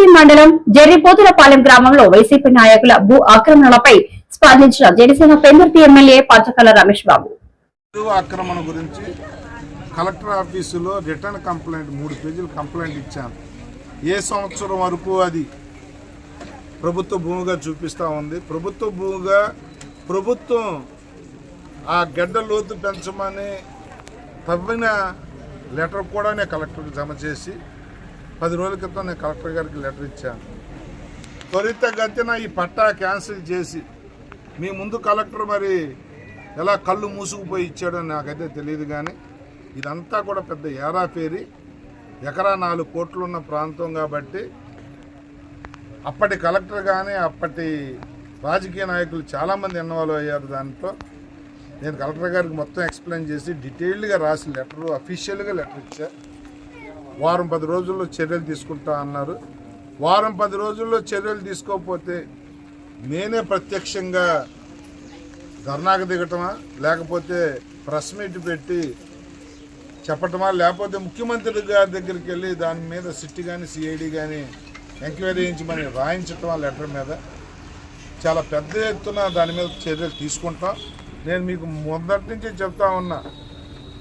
దుర్తి మండలం జర్రిపోతులపాలెం గ్రామంలో వైసీపీ నాయకుల భూ ఆక్రమణలపై స్పందించిన జనసేన పెందుర్తి ఎమ్మెల్యే పాచకల రమేష్ బాబు. భూ ఆక్రమణ గురించి కలెక్టర్ ఆఫీసులో రిటర్న్ కంప్లైంట్ మూడు పేజీలు కంప్లైంట్ ఇచ్చాను. ఏ సంవత్సరం వరకు అది ప్రభుత్వ భూమిగా చూపిస్తూ ఉంది. ప్రభుత్వ భూమిగా ప్రభుత్వం ఆ గడ్డ లోతు పెంచమని తవ్విన లెటర్ కూడా నేను కలెక్టర్కి జమ చేసి పది రోజుల క్రితం నేను కలెక్టర్ గారికి లెటర్ ఇచ్చాను. త్వరితగతిన ఈ పట్టా క్యాన్సిల్ చేసి మీ ముందు కలెక్టర్ మరి ఎలా కళ్ళు మూసుకుపోయి ఇచ్చాడో నాకైతే తెలియదు కానీ ఇదంతా కూడా పెద్ద ఏరాఫేరి ఎకరా నాలుగు కోట్లు ఉన్న ప్రాంతం కాబట్టి అప్పటి కలెక్టర్ కానీ అప్పటి రాజకీయ నాయకులు చాలామంది ఇన్వాల్వ్ అయ్యారు దాంట్లో. నేను కలెక్టర్ గారికి మొత్తం ఎక్స్ప్లెయిన్ చేసి డీటెయిల్డ్గా రాసి లెటరు అఫీషియల్గా లెటర్ ఇచ్చా. వారం పది రోజుల్లో చర్యలు తీసుకుంటా అన్నారు. వారం పది రోజుల్లో చర్యలు తీసుకోకపోతే నేనే ప్రత్యక్షంగా ధర్నాకు దిగటమా? లేకపోతే ప్రెస్ మీట్ పెట్టి చెప్పటమా? లేకపోతే ముఖ్యమంత్రి గారి దగ్గరికి వెళ్ళి దాని మీద సిట్టి కానీ సిఐడి కానీ ఎంక్వైరీ చేయించమని రాయించటం లెటర్ మీద? చాలా పెద్ద ఎత్తున దాని మీద చర్యలు తీసుకుంటాం. నేను మీకు మొదటి నుంచి చెప్తా ఉన్నా.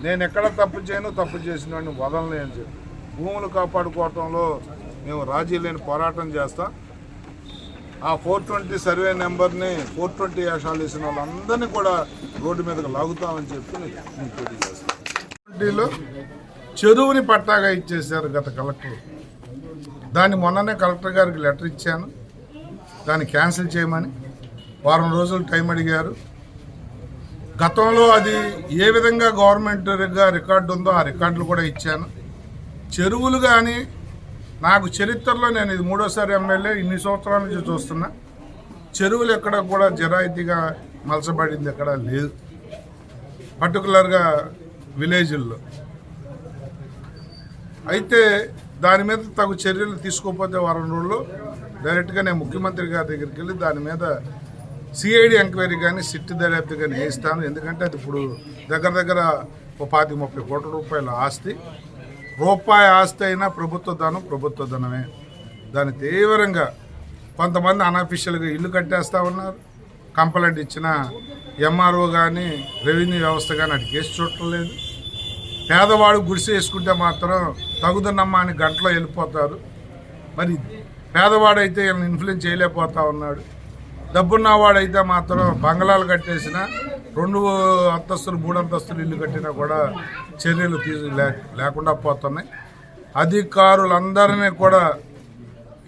నేను ఎక్కడ తప్పు చేయను తప్పు చేసిన వాడిని వదలలేని చెప్పి. భూములు కాపాడుకోవటంలో మేము రాజీ లేని పోరాటం చేస్తాం. ఆ ఫోర్ ట్వంటీ సర్వే నెంబర్ని ఫోర్ ట్వంటీ యాషాలు వేసిన వాళ్ళందరినీ కూడా రోడ్డు మీదకి లాగుతామని చెప్పి నేను తెలియజేస్తాను ట్వంటీలో చెరువుని పట్టాగా ఇచ్చేశారు గత కలెక్టర్. దాన్ని మొన్ననే కలెక్టర్ గారికి లెటర్ ఇచ్చాను. దాన్ని క్యాన్సిల్ చేయమని వారం రోజులు టైం అడిగారు. గతంలో అది ఏ విధంగా గవర్నమెంట్గా రికార్డు ఉందో ఆ రికార్డులు కూడా ఇచ్చాను. చెరువులు కానీ నాకు చరిత్రలో నేను ఇది మూడోసారి ఎమ్మెల్యే ఇన్ని సంవత్సరాల నుంచి చూస్తున్నా. చెరువులు ఎక్కడ కూడా జరాయితీగా మలసబడింది ఎక్కడ లేదు. పర్టికులర్గా విలేజ్ల్లో. అయితే దాని మీద తగు చర్యలు తీసుకోకపోతే వారం రోజుల్లో డైరెక్ట్గా నేను ముఖ్యమంత్రి గారి దగ్గరికి వెళ్ళి దాని మీద సిఐడి ఎంక్వైరీ కానీ సిట్ దర్యాప్తు కానీ వేయిస్తాను ఎందుకంటే అది ఇప్పుడు దగ్గర దగ్గర ఒక పాతి ముప్పై కోట్ల రూపాయల ఆస్తి. రూపాయి ఆస్తి అయినా ప్రభుత్వ ధనం ప్రభుత్వ ధనమే దాన్ని తీవ్రంగా కొంతమంది అనఫిషియల్గా ఇల్లు కట్టేస్తూ ఉన్నారు. కంప్లైంట్ ఇచ్చిన ఎంఆర్ఓ కానీ రెవెన్యూ వ్యవస్థ కానీ అటు కేసు చూడలేదు పేదవాడు గుడిసె వేసుకుంటే మాత్రం తగుదన్నమ్మా అని గంటలో వెళ్ళిపోతారు. మరి పేదవాడైతే ఇన్ఫ్లుయెన్స్ చేయలేకపోతా ఉన్నాడు. డబ్బున్నవాడైతే మాత్రం బంగ్లాలు కట్టేసిన రెండు అంతస్తులు మూడు అంతస్తులు ఇల్లు కట్టినా కూడా చర్యలు తీసు లేకుండా పోతున్నాయి. అధికారులందరినీ కూడా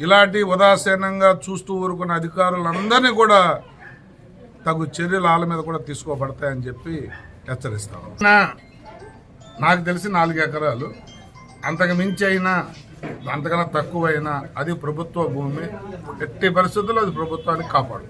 ఇలాంటి ఉదాసీనంగా చూస్తూ ఊరుకున్న అధికారులందరినీ కూడా తగు చర్యలు వాళ్ళ మీద కూడా తీసుకోబడతాయని చెప్పి హెచ్చరిస్తాను నాకు తెలిసి నాలుగు ఎకరాలు. అంతకు మించి అయినా అంతకన్నా తక్కువైనా అది ప్రభుత్వ భూమి. ఎట్టి పరిస్థితుల్లో అది ప్రభుత్వానికి కాపాడు